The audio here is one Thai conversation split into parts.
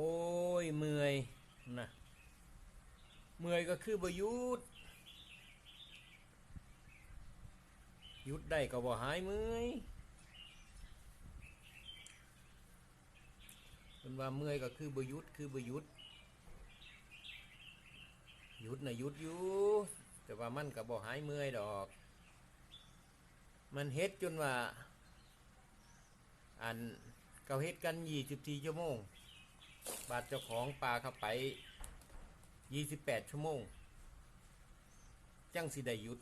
โอ้ยเมื่อยนะเมื่อยก็คือบ่ยุดยุดได้ก็บ่หายเมื่อยเป็นว่าเมื่อยก็คือบ่ยุดคือบ่ยุดยุดนะยุดอยู่แต่ว่ามันก็บ่หายเมื่อยดอก มันเฮ็ดจนว่า อันเขาเฮ็ดกัน24ชั่วโมง บาดเจ้าของปลาเข้าไป 28 ชั่วโมง จังสิได้หยุด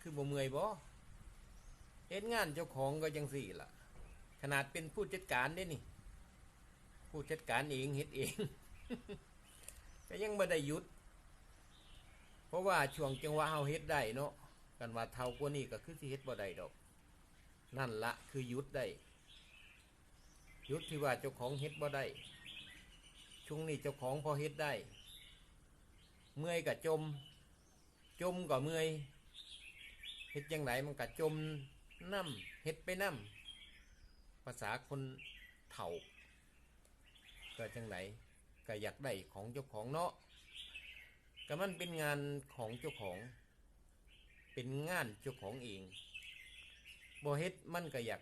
คือบ่เมื่อยบ่เฮ็ดงานเจ้าของก็จังสี่ล่ะ ขนาดเป็นผู้จัดการเด้นี่ ผู้จัดการเองเฮ็ดเองก็ยังบ่ได้หยุด เพราะว่าช่วงจังหวะเฮาเฮ็ดได้เนาะกันว่าเท่ากว่านี้ก็คือสิเฮ็ดบ่ได้ดอก นั่นละคือหยุดได้หยุดที่ว่าเจ้าของเฮ็ดบ่ได้ ช่วงนี้เจ้าของพอเฮ็ดได้ เมื่อยกับจม จมกับเมื่อยเฮ็ดยังไงมันกับจมน้ำเฮ็ดไปน้ำภาษาคนเถ่าก็จังไหนก็อยากได้ของเจ้าของเนาะก็มันเป็นงานของเจ้าของ เป็นงานเจ้าของเองบ่เฮ็ดมันก็อยาก